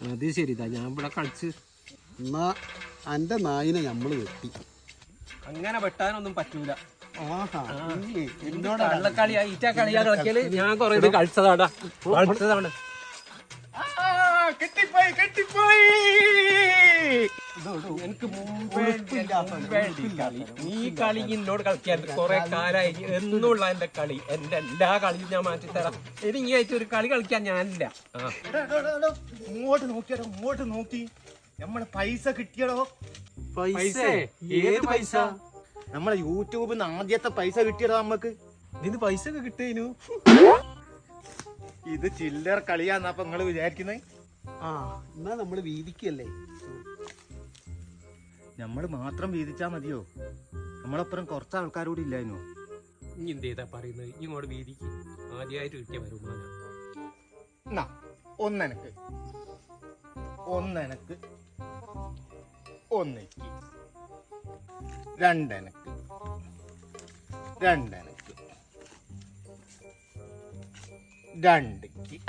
അത് ശരി ഇതാ ഞാൻ ഇവിടെ കളിച്ച്. എന്നാ അന്റെ നായിനെ നമ്മൾ വെട്ടി. അങ്ങനെ വെട്ടാനൊന്നും പറ്റൂല? എന്നോട് കള്ളക്കളി ഈറ്റ കളിയാ നോക്കിയാൽ ഞാൻ കൊറേ കളിച്ചതാടാ. കളിച്ചതാണ് കിട്ടിപ്പോയി കെട്ടിപ്പോയി എനിക്ക് മുമ്പേ ഈ കളി ഈ കളി എന്നോട് കളിക്കാൻ കുറെ കാലായി. എന്നുള്ള എന്റെ കളി. എന്റെ എല്ലാ കളിയും ഞാൻ മാറ്റി തരാം ഇത് ഇങ്ങനെ ഒരു കളി കളിക്കാൻ ഞാനില്ല ഇങ്ങോട്ട് നോക്കിയാലോ ഇങ്ങോട്ട് നോക്കി. നമ്മളെ പൈസ കിട്ടിയടോ. പൈസ? ഏത് പൈസ? നമ്മളെ യൂട്യൂബിൽ നിന്ന് ആദ്യത്തെ പൈസ കിട്ടിയടോ നമ്മക്ക്. ഇതിന് പൈസ ഒക്കെ കിട്ടിയു ഇത് ചില്ലറ കളിയാന്നപ്പൊ നിങ്ങൾ വിചാരിക്കുന്നത് ആ എന്നാ നമ്മൾ വീതിക്കല്ലേ? നമ്മൾ മാത്രം വീതിച്ചാ മതിയോ? നമ്മളപ്പുറം കുറച്ച് ആൾക്കാരോട് ഇല്ലായിരുന്നു ഇനി എന്ത് ചെയ്താ പറയുന്നത് ഇങ്ങോട്ട് വീതിക്ക്. ആദ്യമായിട്ട് കിട്ടിയ വരുമാനം. എന്നാ ഒന്നെനക്ക്. ഒന്നെനക്ക്. ഒന്നിക്ക്. രണ്ടെനക്ക്. രണ്ടെനക്ക്. രണ്ടിക്ക്.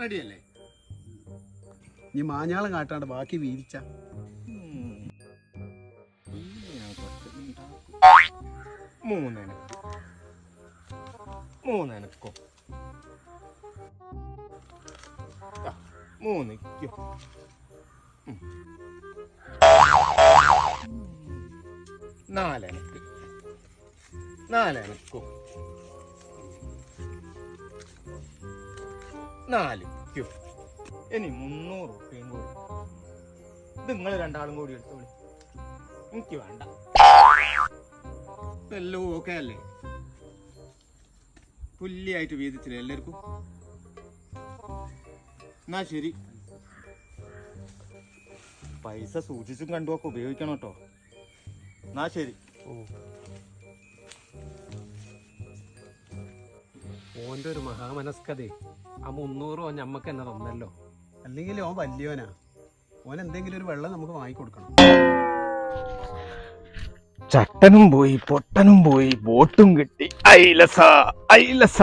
റെഡിയല്ലേ? നീ മാഞ്ഞാളം കാട്ടാണ്ട് ബാക്കി വീതിച്ച. മൂന്നെനക്ക് മൂന്നെനക്കോ മൂന്നിക്കോ. നാലെനക്ക് നാല് ക്യൂ ഇനി മുന്നൂറ് റുപ്യയും കൂടി ഇത് നിങ്ങൾ രണ്ടാളും കൂടി എടുത്തോളി എനിക്ക് വേണ്ട എല്ലാം ഓക്കെ അല്ലേ? പുല്ലിയായിട്ട് വീതിച്ചില്ലേ എല്ലാവർക്കും? എന്നാ ശരി. പൈസ സൂക്ഷിച്ചും കണ്ടുമൊക്കെ ഉപയോഗിക്കണം കേട്ടോ. എന്നാ ശരി. ഓന്റെ ഒരു മഹാമനസ്കതേ. ആ മുന്നൂറോ ഞമ്മക്ക് എന്നെ തന്നല്ലോ. അല്ലെങ്കിൽ ഓൻ വലിയവനാ. ഓൻ എന്തെങ്കിലും ഒരു വെള്ളം നമുക്ക് വാങ്ങിക്കൊടുക്കണം. ചട്ടനും പോയി പൊട്ടനും പോയി ബോട്ടും കിട്ടി. ഐലസ ഐലസ.